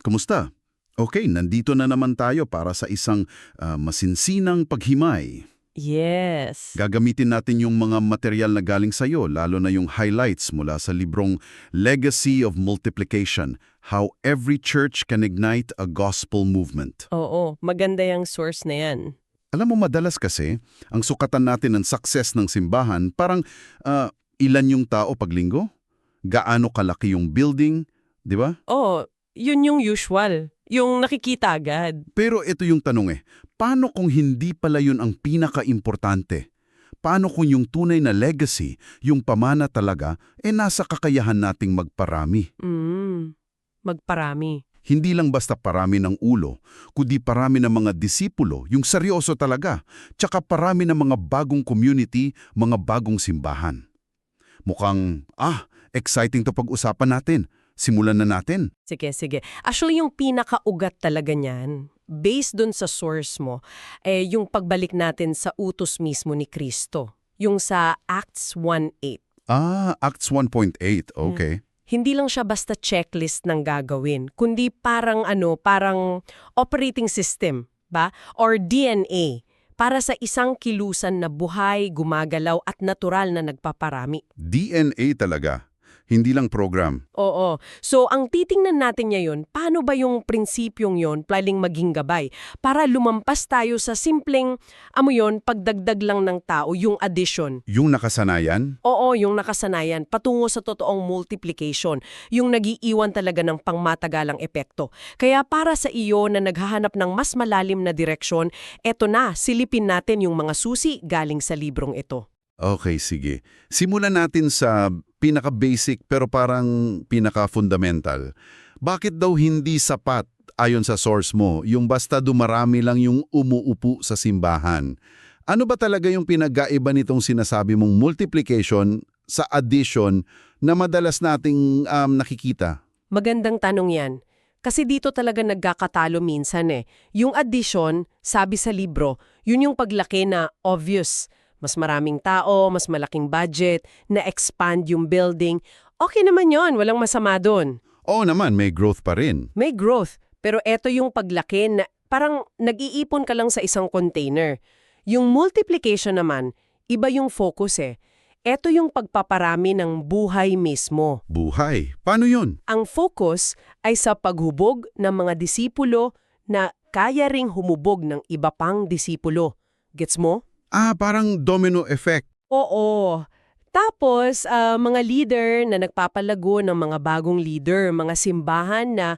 Kumusta? Okay, nandito na naman tayo para sa isang ah, masinsinang paghimay. Yes. Gagamitin natin yung mga material na galing sa'yo, lalo na yung highlights mula sa librong Legacy of Multiplication, How Every Church Can Ignite a Gospel Movement. Oo, maganda yung source na yan. Alam mo, madalas kasi, ang sukatan natin ng success ng simbahan, parang ah, ilan yung tao paglinggo? Gaano kalaki yung building? Di ba? Oo, yun yung usual. Yung nakikita agad. Pero ito yung tanong eh, paano kung hindi pala yun ang pinaka-importante? Paano kung yung tunay na legacy, yung pamana talaga, eh nasa kakayahan nating magparami? Mm, magparami. Hindi lang basta parami ng ulo, kundi parami ng mga disipulo, yung seryoso talaga, tsaka parami ng mga bagong community, mga bagong simbahan. Mukhang, ah, exciting to pag-usapan natin. Simulan na natin. Sige, sige. Actually, yung pinakaugat talaga niyan, based dun sa source mo, eh, yung pagbalik natin sa utos mismo ni Kristo. Yung sa Acts 1.8. Ah, Acts 1.8, okay. Hindi lang siya basta checklist ng gagawin, kundi parang ano, parang operating system, ba? Or DNA para sa isang kilusan na buhay, gumagalaw at natural na nagpaparami. DNA talaga, hindi lang program. Oo. So, ang titingnan natin ngayon, paano ba yung prinsipyong yon pwedeng maging gabay para lumampas tayo sa simpleng, amo yon, pagdagdag lang ng tao, yung addition. Yung nakasanayan, Oo, yung nakasanayan, patungo sa totoong multiplication, yung nagiiwan talaga ng pangmatagalang epekto. Kaya para sa iyo na naghahanap ng mas malalim na direksyon, eto na, silipin natin yung mga susi galing sa librong ito. Okay, sige. Simulan natin sa pinaka-basic pero parang pinaka-fundamental. Bakit daw hindi sapat, ayon sa source mo, yung basta dumarami lang yung umuupo sa simbahan? Ano ba talaga yung pinag-aiba nitong sinasabi mong multiplication sa addition na madalas nating um, nakikita? Magandang tanong yan. Kasi dito talaga nagkakatalo minsan eh. Yung addition, sabi sa libro, yun yung paglaki na obvious. Mas maraming tao, mas malaking budget, na-expand yung building. Okay naman yon, walang masama doon. Oo naman, may growth pa rin. May growth, pero eto yung paglaki na parang nag-iipon ka lang sa isang container. Yung multiplication naman, iba yung focus eh. Eto yung pagpaparami ng buhay mismo. Buhay. Paano yun? Ang focus ay sa paghubog ng mga disipulo na kaya ring humubog ng iba pang disipulo. Gets mo? Ah, parang domino effect. Oo. Tapos, ah, mga leader na nagpapalago ng mga bagong leader, mga simbahan na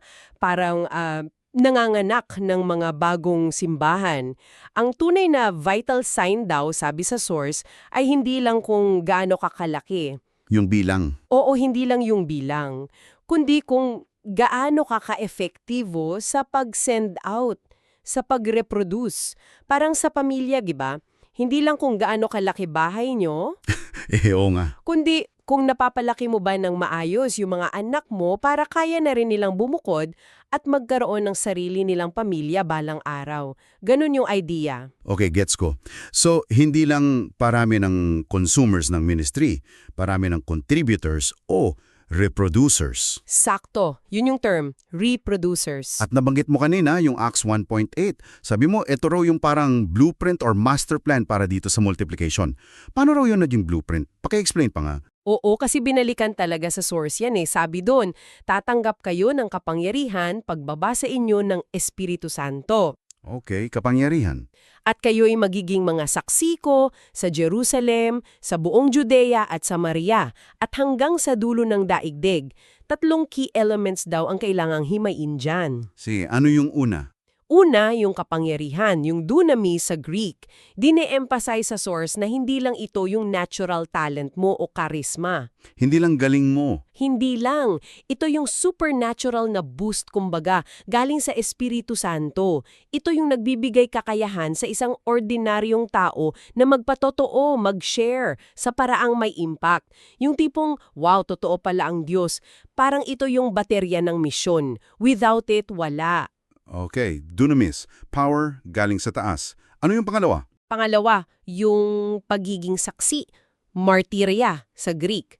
parang ah, nanganganak ng mga bagong simbahan. Ang tunay na vital sign daw, sabi sa source, ay hindi lang kung gaano kakalaki. Yung bilang. Oo, hindi lang yung bilang, kundi kung gaano ka ka-efektibo sa pag-send out, sa pag-reproduce. Parang sa pamilya, di ba? Hindi lang kung gaano kalaki bahay nyo, Eh, oo nga. kundi kung napapalaki mo ba ng maayos yung mga anak mo para kaya na rin nilang bumukod at magkaroon ng sarili nilang pamilya balang araw. Ganun yung idea. Okay, gets ko. So, hindi lang parami ng consumers ng ministry, parami ng contributors o reproducers. Sakto. Yun yung term, reproducers. At nabanggit mo kanina yung Acts 1.8. Sabi mo, ito raw yung parang blueprint or master plan para dito sa multiplication. Paano raw yun naging blueprint? Paki-explain pa nga. Oo, kasi binalikan talaga sa source yan eh. Sabi doon, tatanggap kayo ng kapangyarihan pagbaba sa inyo ng Espiritu Santo. Okay, kapangyarihan. At kayo'y magiging mga saksi ko sa Jerusalem, sa buong Judea at Samaria, at hanggang sa dulo ng daigdig. Tatlong key elements daw ang kailangang himayin dyan. Si ano yung una? Una, yung kapangyarihan, yung dunamis sa Greek. Dine-emphasize sa source na hindi lang ito yung natural talent mo o charisma. Hindi lang galing mo. Hindi lang. Ito yung supernatural na boost kumbaga galing sa Espiritu Santo. Ito yung nagbibigay kakayahan sa isang ordinaryong tao na magpatotoo, mag-share sa paraang may impact. Yung tipong, wow, totoo pala ang Diyos. Parang ito yung baterya ng misyon. Without it, wala. Okay, dunamis, power galing sa taas. Ano yung pangalawa? Pangalawa, yung pagiging saksi, martirya sa Greek.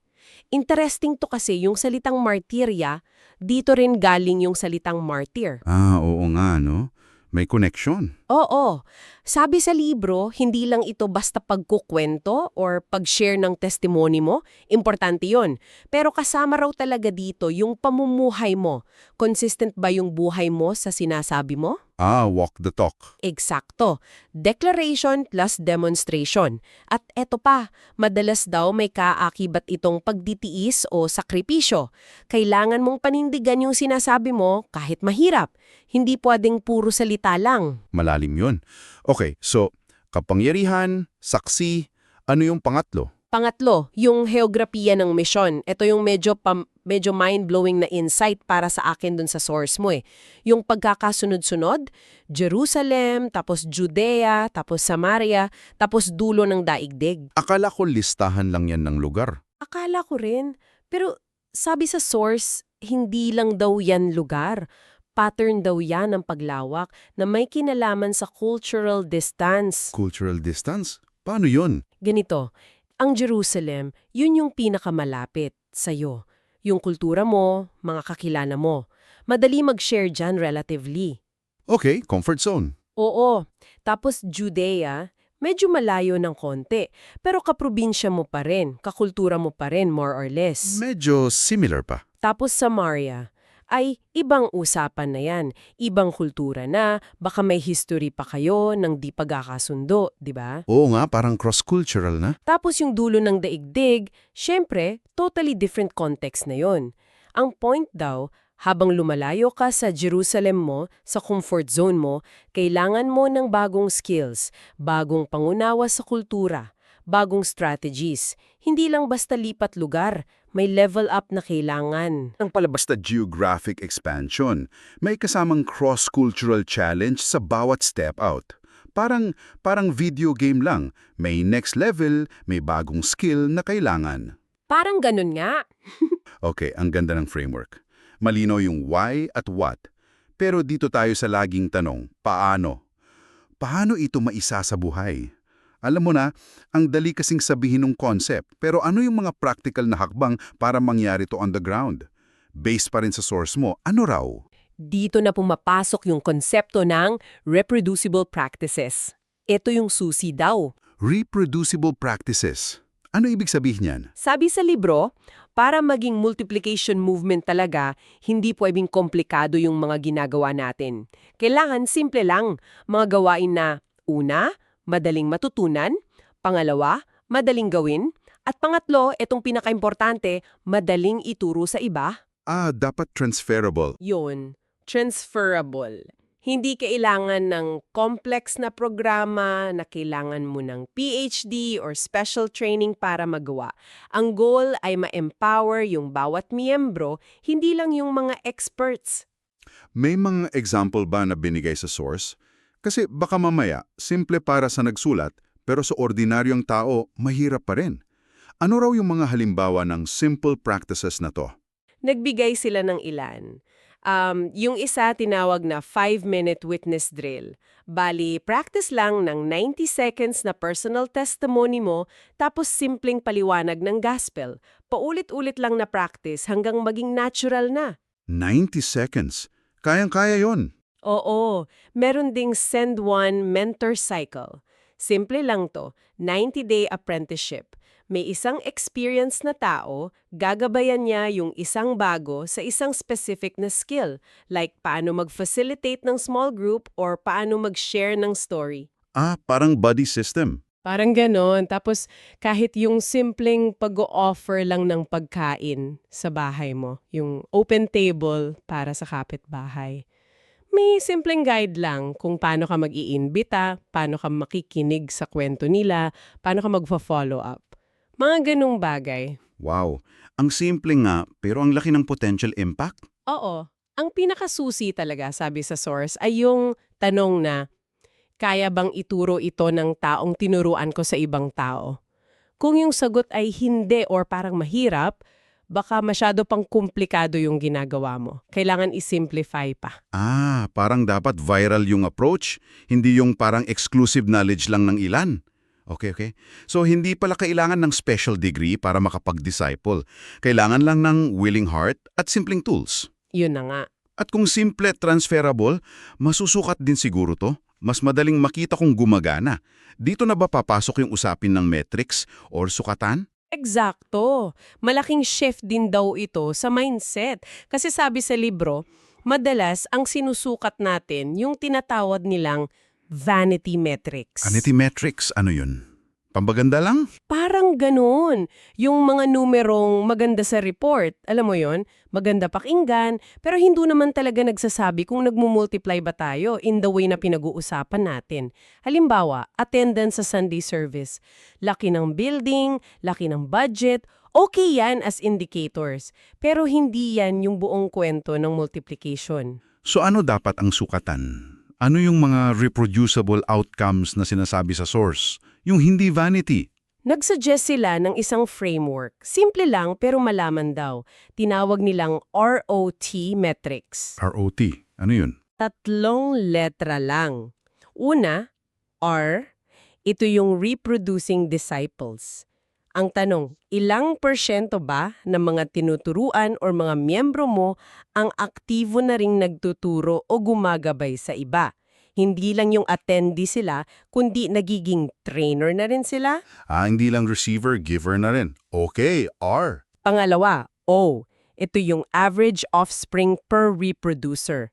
Interesting to kasi yung salitang martirya, Dito rin galing yung salitang martyr. Ah, oo nga, no? May connection. Oo. Sabi sa libro, hindi lang ito basta pagkukwento or pag-share ng testimony mo. Importante yon. Pero kasama raw talaga dito yung pamumuhay mo. Consistent ba yung buhay mo sa sinasabi mo? Ah, walk the talk. Eksakto. Declaration plus demonstration. At eto pa, madalas daw may kaakibat itong pagditiis o sakripisyo. Kailangan mong panindigan yung sinasabi mo kahit mahirap. Hindi pwedeng puro salita lang. Malalim yun. Okay, so, kapangyarihan, saksi, ano yung pangatlo? Pangatlo, yung heograpiya ng misyon. Ito yung medyo pam- medyo mind-blowing na insight para sa akin dun sa source mo eh. Yung pagkakasunod-sunod, Jerusalem, tapos Judea, tapos Samaria, tapos dulo ng daigdig. Akala ko listahan lang yan ng lugar. Akala ko rin. Pero sabi sa source, hindi lang daw yan lugar. Pattern daw yan ng paglawak na may kinalaman sa cultural distance. Cultural distance? Paano yun? Ganito, ang Jerusalem, yun yung pinakamalapit sa'yo. Yung kultura mo, mga kakilala mo. Madali mag-share dyan relatively. Okay, comfort zone. Oo. Tapos Judea, medyo malayo ng konti. Pero kaprobinsya mo pa rin, kakultura mo pa rin, more or less. Medyo similar pa. Tapos Samaria, ay ibang usapan na yan. Ibang kultura na, baka may history pa kayo ng di pagkakasundo, di ba? Oo nga, parang cross-cultural na. Tapos yung dulo ng daigdig, syempre, totally different context na yon. Ang point daw, habang lumalayo ka sa Jerusalem mo, sa comfort zone mo, kailangan mo ng bagong skills, bagong pangunawa sa kultura, bagong strategies. Hindi lang basta lipat lugar, may level up na kailangan. Ang palabas na geographic expansion, may kasamang cross-cultural challenge sa bawat step out. Parang, parang video game lang. May next level, may bagong skill na kailangan. Parang ganun nga. Okay, ang ganda ng framework. Malinaw yung why at what. Pero dito tayo sa laging tanong, paano? Paano ito maisa sa buhay? Alam mo na, ang dali kasing sabihin ng concept, pero ano yung mga practical na hakbang para mangyari to on the ground? Based pa rin sa source mo, ano raw? Dito na pumapasok yung konsepto ng reproducible practices. Ito yung susi daw. Reproducible practices. Ano ibig sabihin yan? Sabi sa libro, para maging multiplication movement talaga, hindi pwedeng komplikado yung mga ginagawa natin. Kailangan simple lang, mga gawain na una, madaling matutunan, pangalawa, madaling gawin, at pangatlo, itong pinakaimportante, madaling ituro sa iba. Ah, dapat transferable. Yun, transferable. Hindi kailangan ng complex na programa na kailangan mo ng PhD or special training para magawa. Ang goal ay ma-empower yung bawat miyembro, hindi lang yung mga experts. May mga example ba na binigay sa source? Kasi baka mamaya, simple para sa nagsulat, pero sa ordinaryong tao, mahirap pa rin. Ano raw yung mga halimbawa ng simple practices na to? Nagbigay sila ng ilan. Um, yung isa tinawag na 5-minute witness drill. Bali, practice lang ng 90 seconds na personal testimony mo tapos simpleng paliwanag ng gospel. Paulit-ulit lang na practice hanggang maging natural na. 90 seconds. Kayang-kaya yon. Oo, meron ding send one mentor cycle. Simple lang to, 90-day apprenticeship. May isang experience na tao, gagabayan niya yung isang bago sa isang specific na skill, like paano mag-facilitate ng small group or paano mag-share ng story. Ah, parang buddy system. Parang ganon. Tapos kahit yung simpleng pag-offer lang ng pagkain sa bahay mo, yung open table para sa kapitbahay. May simpleng guide lang kung paano ka mag-iimbita, paano ka makikinig sa kwento nila, paano ka magfa-follow up. Mga ganong bagay. Wow, ang simple nga, pero ang laki ng potential impact. Oo. Ang pinakasusi talaga, sabi sa source, ay yung tanong na, kaya bang ituro ito ng taong tinuruan ko sa ibang tao? Kung yung sagot ay hindi or parang mahirap, baka masyado pang komplikado yung ginagawa mo. Kailangan isimplify pa. Ah, parang dapat viral yung approach, hindi yung parang exclusive knowledge lang ng ilan. Okay, okay. So, hindi pala kailangan ng special degree para makapag-disciple. Kailangan lang ng willing heart at simpleng tools. Yun na nga. At kung simple transferable, masusukat din siguro to. Mas madaling makita kung gumagana. Dito na ba papasok yung usapin ng metrics or sukatan? Eksakto. Malaking shift din daw ito sa mindset. Kasi sabi sa libro, madalas ang sinusukat natin yung tinatawag nilang vanity metrics. Vanity metrics, ano yun? Pambaganda lang? Parang ganun. Yung mga numerong maganda sa report, alam mo yon, maganda pakinggan, pero hindi naman talaga nagsasabi kung nagmumultiply ba tayo in the way na pinag-uusapan natin. Halimbawa, attendance sa Sunday service. Laki ng building, laki ng budget, okay yan as indicators. Pero hindi yan yung buong kwento ng multiplication. So ano dapat ang sukatan? Ano yung mga reproducible outcomes na sinasabi sa source? Yung hindi vanity? Nagsuggest sila ng isang framework. Simple lang pero malaman daw. Tinawag nilang ROT metrics. ROT. Ano yun? Tatlong letra lang. Una, R. Ito yung reproducing disciples. Ang tanong, ilang porsyento ba ng mga tinuturuan o mga miyembro mo ang aktibo na ring nagtuturo o gumagabay sa iba? Hindi lang yung attendee sila, kundi nagiging trainer na rin sila? Ah, hindi lang receiver, giver na rin. Okay, R. Pangalawa, O. Ito yung average offspring per reproducer.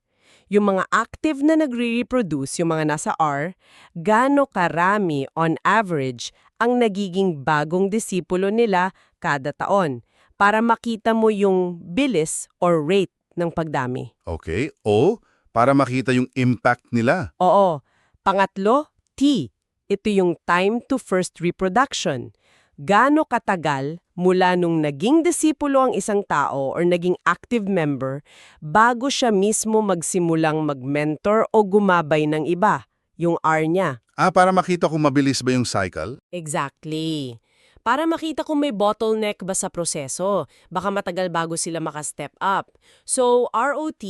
Yung mga active na nagre-reproduce, yung mga nasa R, gaano karami on average ang nagiging bagong disipulo nila kada taon para makita mo yung bilis or rate ng pagdami. Okay, O. Para makita yung impact nila. Oo. Pangatlo, T. Ito yung time to first reproduction. Gaano katagal mula nung naging disipulo ang isang tao or naging active member bago siya mismo magsimulang mag-mentor o gumabay ng iba, yung R niya. Ah, para makita kung mabilis ba yung cycle? Exactly. Para makita kung may bottleneck ba sa proseso, baka matagal bago sila maka-step up. So, ROT,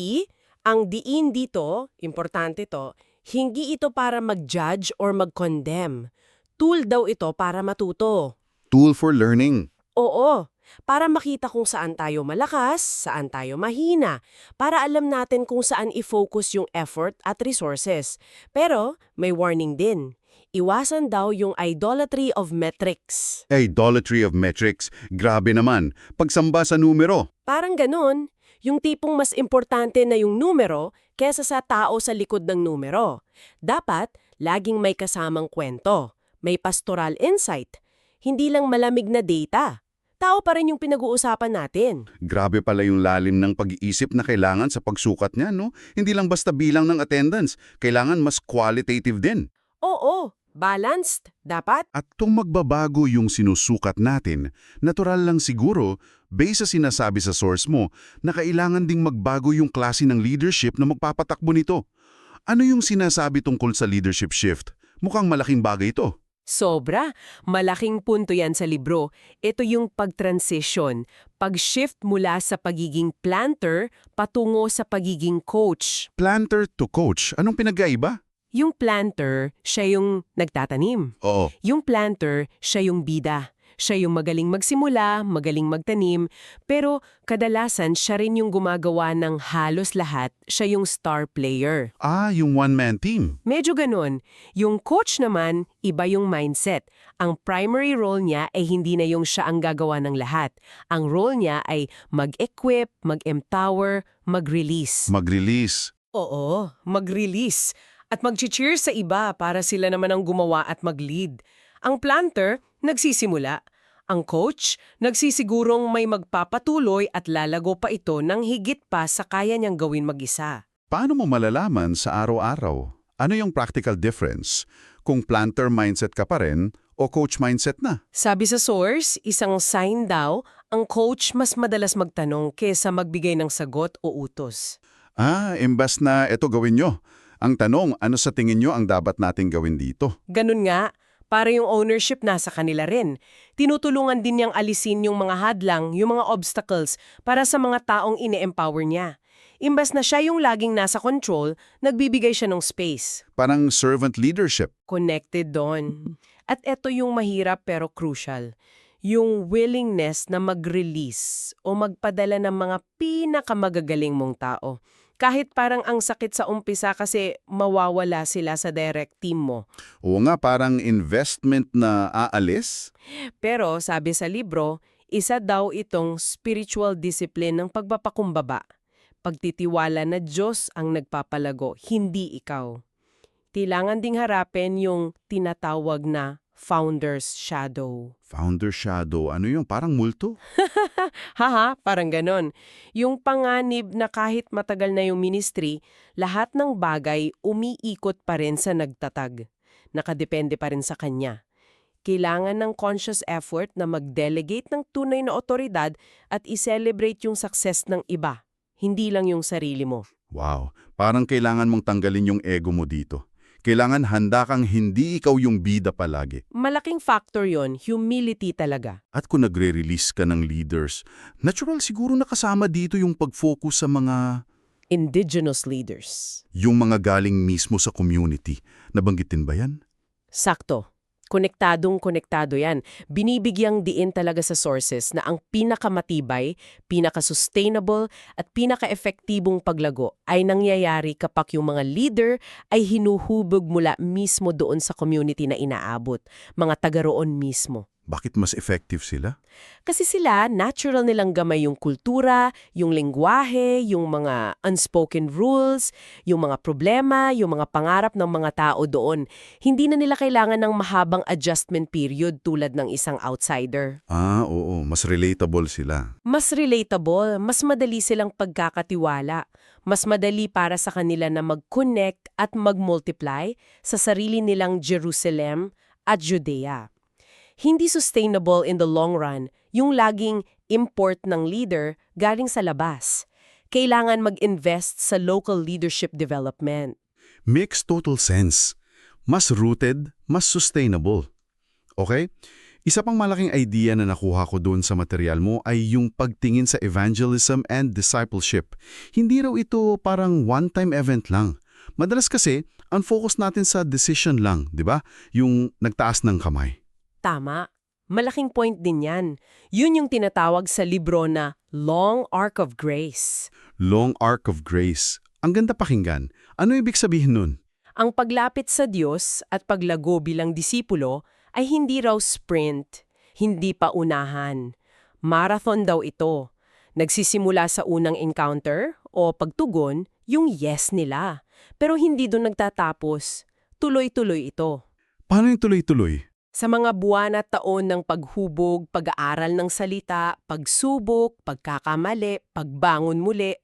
ang diin dito, importante to, hindi ito para mag-judge or mag-condemn. Tool daw ito para matuto. Tool for learning. Oo, para makita kung saan tayo malakas, saan tayo mahina, para alam natin kung saan i-focus yung effort at resources. Pero may warning din. Iwasan daw yung idolatry of metrics. Idolatry of metrics. Grabe naman. Pagsamba sa numero. Parang ganun, yung tipong mas importante na yung numero kesa sa tao sa likod ng numero. Dapat, laging may kasamang kwento, may pastoral insight, hindi lang malamig na data. Tao pa rin yung pinag-uusapan natin. Grabe pala yung lalim ng pag-iisip na kailangan sa pagsukat niya, no? Hindi lang basta bilang ng attendance. Kailangan mas qualitative din. Oo, balanced, dapat. At kung magbabago yung sinusukat natin, natural lang siguro, based sa sinasabi sa source mo, na kailangan ding magbago yung klase ng leadership na magpapatakbo nito. Ano yung sinasabi tungkol sa leadership shift? Mukhang malaking bagay ito. Sobra. Malaking punto yan sa libro. Ito yung pag-transition, pag-shift mula sa pagiging planter patungo sa pagiging coach. Planter to coach, anong pinagkaiba? Yung planter, siya yung nagtatanim. Oo, Yung planter, siya yung bida. Siya yung magaling magsimula, magaling magtanim, pero kadalasan siya rin yung gumagawa ng halos lahat, siya yung star player. ah, yung one-man team. Medyo ganun. Yung coach naman, iba yung mindset. Ang primary role niya ay hindi na yung siya ang gagawa ng lahat. Ang role niya ay mag-equip, mag-empower, mag-release. Mag-release. Oo, mag-release. At mag-cheer sa iba para sila naman ang gumawa at mag-lead. Ang planter, nagsisimula. Ang coach, nagsisigurong may magpapatuloy at lalago pa ito ng higit pa sa kaya niyang gawin mag-isa. Paano mo malalaman sa araw-araw? Ano yung practical difference? Kung planter mindset ka pa rin o coach mindset na? Sabi sa source, isang sign daw, ang coach mas madalas magtanong kesa magbigay ng sagot o utos. Ah, imbas na ito gawin nyo. Ang tanong, ano sa tingin nyo ang dapat nating gawin dito? Ganun nga, para yung ownership nasa kanila rin. Tinutulungan din niyang alisin yung mga hadlang, yung mga obstacles para sa mga taong ine-empower niya. Imbas na siya yung laging nasa control, nagbibigay siya ng space. Parang servant leadership. Connected doon. At eto yung mahirap pero crucial. Yung willingness na mag-release o magpadala ng mga pinakamagagaling mong tao. Kahit parang ang sakit sa umpisa kasi mawawala sila sa direct team mo. Oo nga, parang investment na aalis. Pero sabi sa libro, isa daw itong spiritual discipline ng pagpapakumbaba. Pagtitiwala na Diyos ang nagpapalago, hindi ikaw. Kailangan ding harapin yung tinatawag na founder's shadow. Founder shadow, ano yung parang multo? Haha, parang ganon. Yung panganib na kahit matagal na yung ministry, lahat ng bagay umiikot pa rin sa nagtatag. Nakadepende pa rin sa kanya. Kailangan ng conscious effort na mag-delegate ng tunay na otoridad at i-celebrate yung success ng iba, hindi lang yung sarili mo. Wow, parang kailangan mong tanggalin yung ego mo dito. Kailangan handa kang hindi ikaw yung bida palagi. Malaking factor yon, humility talaga. At kung nagre-release ka ng leaders, natural siguro nakasama dito yung pag-focus sa mga Indigenous leaders. yung mga galing mismo sa community. Nabanggitin ba yan? Sakto. Konektadong konektado yan. Binibigyang diin talaga sa sources na ang pinakamatibay, pinaka-sustainable at pinaka-epektibong paglago ay nangyayari kapag yung mga leader ay hinuhubog mula mismo doon sa community na inaabot, mga taga roon mismo. Bakit mas effective sila? Kasi sila, natural nilang gamay yung kultura, yung lengguwahe, yung mga unspoken rules, yung mga problema, yung mga pangarap ng mga tao doon. Hindi na nila kailangan ng mahabang adjustment period tulad ng isang outsider. Ah, oo. Mas relatable sila. Mas relatable, mas madali silang pagkakatiwala. Mas madali para sa kanila na mag-connect at mag-multiply sa sarili nilang Jerusalem at Judea. Hindi sustainable in the long run yung laging import ng leader galing sa labas. Kailangan mag-invest sa local leadership development. Makes total sense. Mas rooted, mas sustainable. Okay? Isa pang malaking idea na nakuha ko doon sa material mo ay yung pagtingin sa evangelism and discipleship. Hindi raw ito parang one-time event lang. Madalas kasi, ang focus natin sa decision lang, di ba? Yung nagtaas ng kamay. Tama. Malaking point din yan. Yun yung tinatawag sa libro na Long Arc of Grace. Long arc of grace. Ang ganda pakinggan. Ano ibig sabihin nun? Ang paglapit sa Diyos at paglago bilang disipulo ay hindi raw sprint, hindi pa unahan. Marathon daw ito. Nagsisimula sa unang encounter o pagtugon, yung yes nila. Pero hindi doon nagtatapos. Tuloy-tuloy ito. Paano yung tuloy-tuloy? Sa mga buwan at taon ng paghubog, pag-aaral ng salita, pagsubok, pagkakamali, pagbangon muli,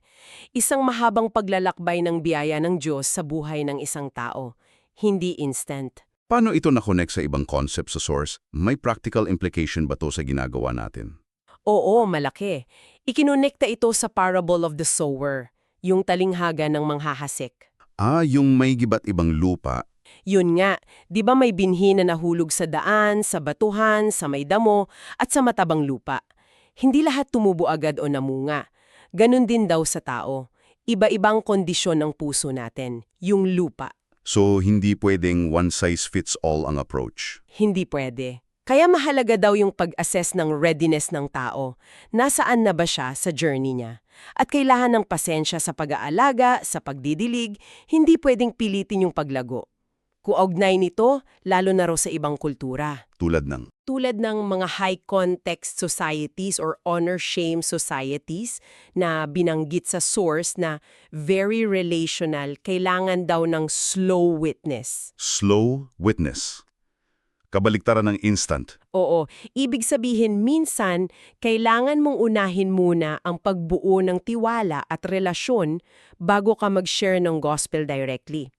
isang mahabang paglalakbay ng biyaya ng Diyos sa buhay ng isang tao. Hindi instant. Paano ito na-connect sa ibang concept sa source? May practical implication ba to sa ginagawa natin? Oo, malaki. Ikinonekta ito sa parable of the sower, yung talinghaga ng manghahasik. Ah, yung may gibat ibang lupa. Yun nga, di ba may binhi na nahulog sa daan, sa batuhan, sa may damo, at sa matabang lupa? Hindi lahat tumubo agad o namunga. Ganon din daw sa tao. Iba-ibang kondisyon ng puso natin, yung lupa. So, hindi pwedeng one-size-fits-all ang approach. Hindi pwede. Kaya mahalaga daw yung pag-assess ng readiness ng tao. Nasaan na ba siya sa journey niya? At kailangan ng pasensya sa pag-aalaga, sa pagdidilig, hindi pwedeng pilitin yung paglago. Kuaugnay nito, lalo na raw sa ibang kultura. Tulad ng, Tulad ng mga high-context societies or honor-shame societies na binanggit sa source na very relational, kailangan daw ng slow witness. slow witness. Kabaliktaran ng instant. Oo, ibig sabihin minsan kailangan mong unahin muna ang pagbuo ng tiwala at relasyon bago ka mag-share ng gospel directly.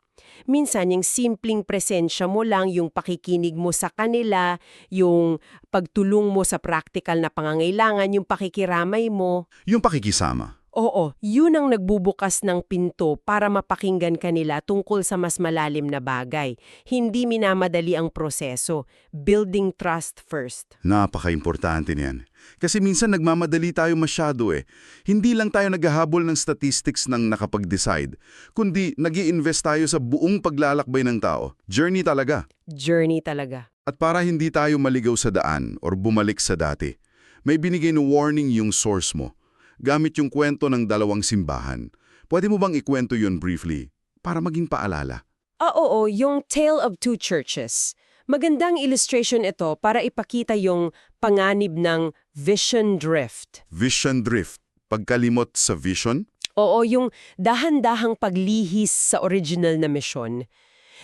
Minsan, yung simpleng presensya mo lang, yung pakikinig mo sa kanila, yung pagtulong mo sa practical na pangangailangan, yung pakikiramay mo. Yung pakikisama. Oo, yun ang nagbubukas ng pinto para mapakinggan kanila tungkol sa mas malalim na bagay. Hindi minamadali ang proseso. Building trust first. Napaka-importante niyan. Kasi minsan nagmamadali tayo masyado eh. Hindi lang tayo naghahabol ng statistics ng nakapag-decide, kundi nag invest tayo sa buong paglalakbay ng tao. Journey talaga. Journey talaga. At para hindi tayo maligaw sa daan or bumalik sa dati, may binigay na warning yung source mo. Gamit yung kwento ng dalawang simbahan. Pwede mo bang ikwento yun briefly para maging paalala? Ah, oo, yung Tale of Two Churches. Magandang illustration ito para ipakita yung panganib ng vision drift. Vision drift. Pagkalimot sa vision? Oo, yung dahan-dahang paglihis sa original na misyon.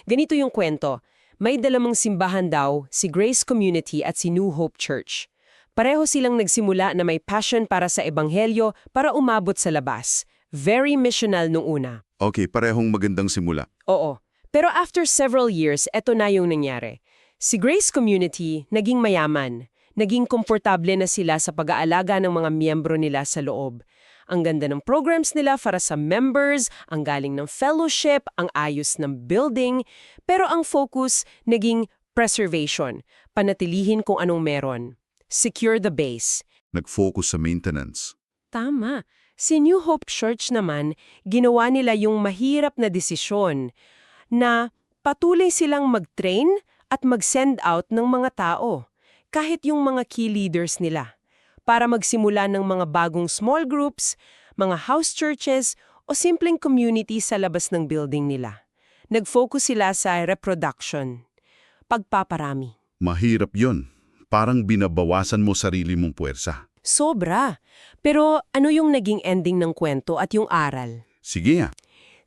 Ganito yung kwento. May dalawang simbahan daw, si Grace Community at si New Hope Church. Pareho silang nagsimula na may passion para sa ebanghelyo para umabot sa labas. Very missional nung una. Okay, parehong magandang simula. Oo. Pero after several years, eto na yung nangyari. Si Grace Community naging mayaman. Naging komportable na sila sa pag-aalaga ng mga miyembro nila sa loob. Ang ganda ng programs nila para sa members, ang galing ng fellowship, ang ayos ng building. Pero ang focus naging preservation, panatilihin kung anong meron. Secure the base. Nag-focus sa maintenance. Tama. Si New Hope Church naman, ginawa nila yung mahirap na desisyon na patuloy silang mag-train at mag-send out ng mga tao, kahit yung mga key leaders nila, para magsimula ng mga bagong small groups, mga house churches o simpleng community sa labas ng building nila. Nag-focus sila sa reproduction, pagpaparami. Mahirap yon. Parang binabawasan mo sarili mong puwersa. Sobra. Pero ano yung naging ending ng kwento at yung aral? Sige nga.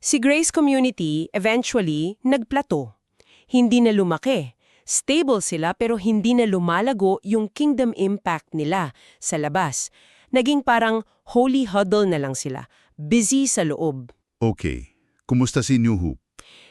Si Grace Community eventually nagplato. Hindi na lumaki. Stable sila pero hindi na lumalago yung kingdom impact nila sa labas. Naging parang holy huddle na lang sila. Busy sa loob. Okay. Kumusta si New Hope?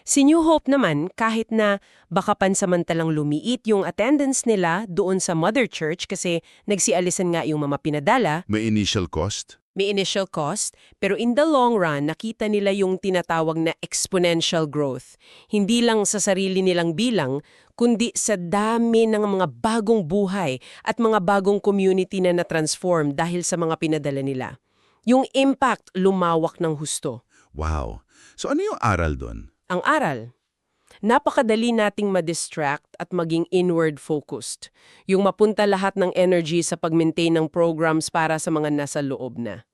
Si New Hope naman, kahit na baka pansamantalang lumiit yung attendance nila doon sa Mother Church kasi nagsialisan nga yung mga pinadala, May initial cost? May initial cost, pero in the long run, nakita nila yung tinatawag na exponential growth. Hindi lang sa sarili nilang bilang, kundi sa dami ng mga bagong buhay at mga bagong community na na-transform dahil sa mga pinadala nila. Yung impact lumawak ng husto. Wow. So ano yung aral doon? Ang aral, napakadali nating ma-distract at maging inward-focused. Yung mapunta lahat ng energy sa pag-maintain ng programs para sa mga nasa loob na.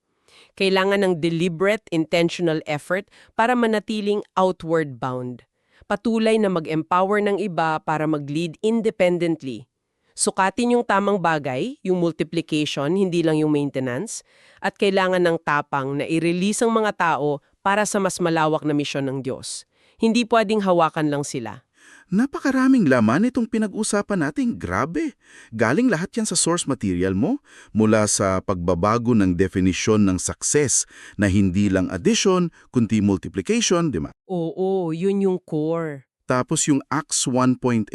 Kailangan ng deliberate, intentional effort para manatiling outward bound. Patuloy na mag-empower ng iba para mag-lead independently. Sukatin yung tamang bagay, yung multiplication, hindi lang yung maintenance, at kailangan ng tapang na i-release ang mga tao para sa mas malawak na misyon ng Diyos. Hindi pwedeng hawakan lang sila. Napakaraming laman itong pinag-usapan natin. Grabe. Galing lahat yan sa source material mo. Mula sa pagbabago ng definisyon ng success na hindi lang addition, kundi multiplication, di ba? Oo, yun yung core. Tapos yung Acts 1.8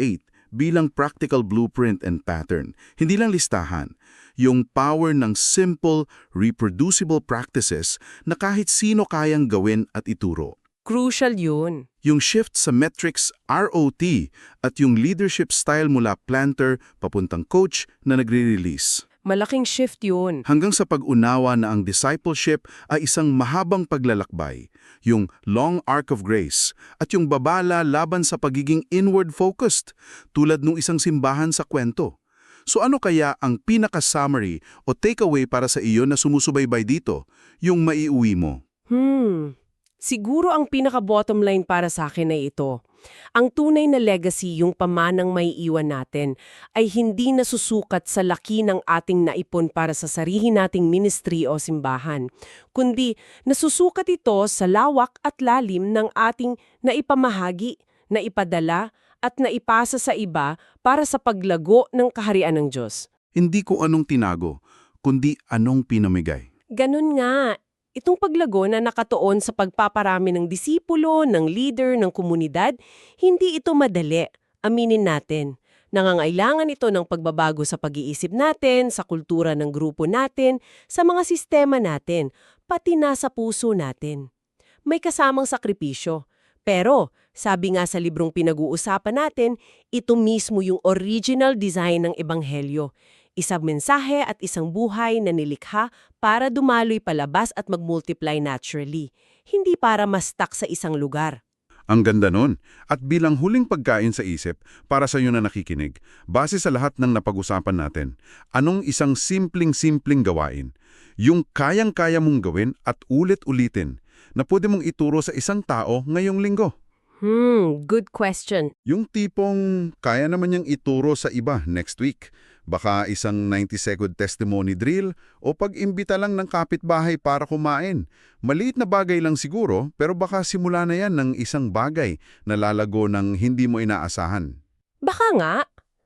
bilang practical blueprint and pattern. Hindi lang listahan. Yung power ng simple, reproducible practices na kahit sino kayang gawin at ituro. Crucial yun. Yung shift sa metrics ROT at yung leadership style mula planter papuntang coach na nagre-release. Malaking shift yun. Hanggang sa pag-unawa na ang discipleship ay isang mahabang paglalakbay, yung long arc of grace, at yung babala laban sa pagiging inward-focused, tulad ng isang simbahan sa kwento. So ano kaya ang pinaka-summary o takeaway para sa iyo na sumusubaybay dito, yung maiuwi mo? Hmm. Siguro ang pinaka-bottom line para sa akin ay ito. Ang tunay na legacy, yung pamanang may iwan natin, ay hindi nasusukat sa laki ng ating naipon para sa sarihin nating ministry o simbahan, kundi nasusukat ito sa lawak at lalim ng ating naipamahagi, naipadala at naipasa sa iba para sa paglago ng kaharian ng Diyos. Hindi ko anong tinago, kundi anong pinamigay. Ganun nga. Itong paglago na nakatuon sa pagpaparami ng disipulo, ng leader, ng komunidad, hindi ito madali. Aminin natin. Nangangailangan ito ng pagbabago sa pag-iisip natin, sa kultura ng grupo natin, sa mga sistema natin, pati na sa puso natin. May kasamang sakripisyo. Pero, sabi nga sa librong pinag-uusapan natin, ito mismo yung original design ng Ebanghelyo. Isang mensahe at isang buhay na nilikha para dumaloy palabas at mag-multiply naturally, hindi para mastak sa isang lugar. Ang ganda nun. At bilang huling pagkain sa isip, para sa iyo na nakikinig, base sa lahat ng napag-usapan natin, anong isang simpleng-simpleng gawain, yung kayang-kaya mong gawin at ulit-ulitin, na pwede mong ituro sa isang tao ngayong linggo? Hmm, good question. Yung tipong kaya naman niyang ituro sa iba next week. Baka isang 90-second testimony drill o pag-imbita lang ng kapitbahay para kumain. Maliit na bagay lang siguro pero baka simula na yan ng isang bagay na lalago ng hindi mo inaasahan. Baka nga,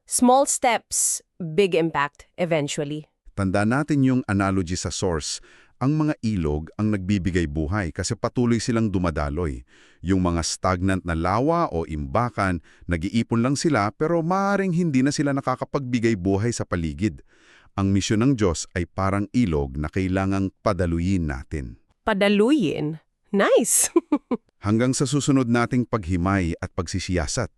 small steps, big impact eventually. Tanda natin yung analogy sa source. Ang mga ilog ang nagbibigay buhay kasi patuloy silang dumadaloy. Yung mga stagnant na lawa o imbakan, nag-iipon lang sila pero maaaring hindi na sila nakakapagbigay buhay sa paligid. Ang misyon ng Diyos ay parang ilog na kailangang padaluyin natin. Padaluyin. Nice! Hanggang sa susunod nating paghimay at pagsisiyasat.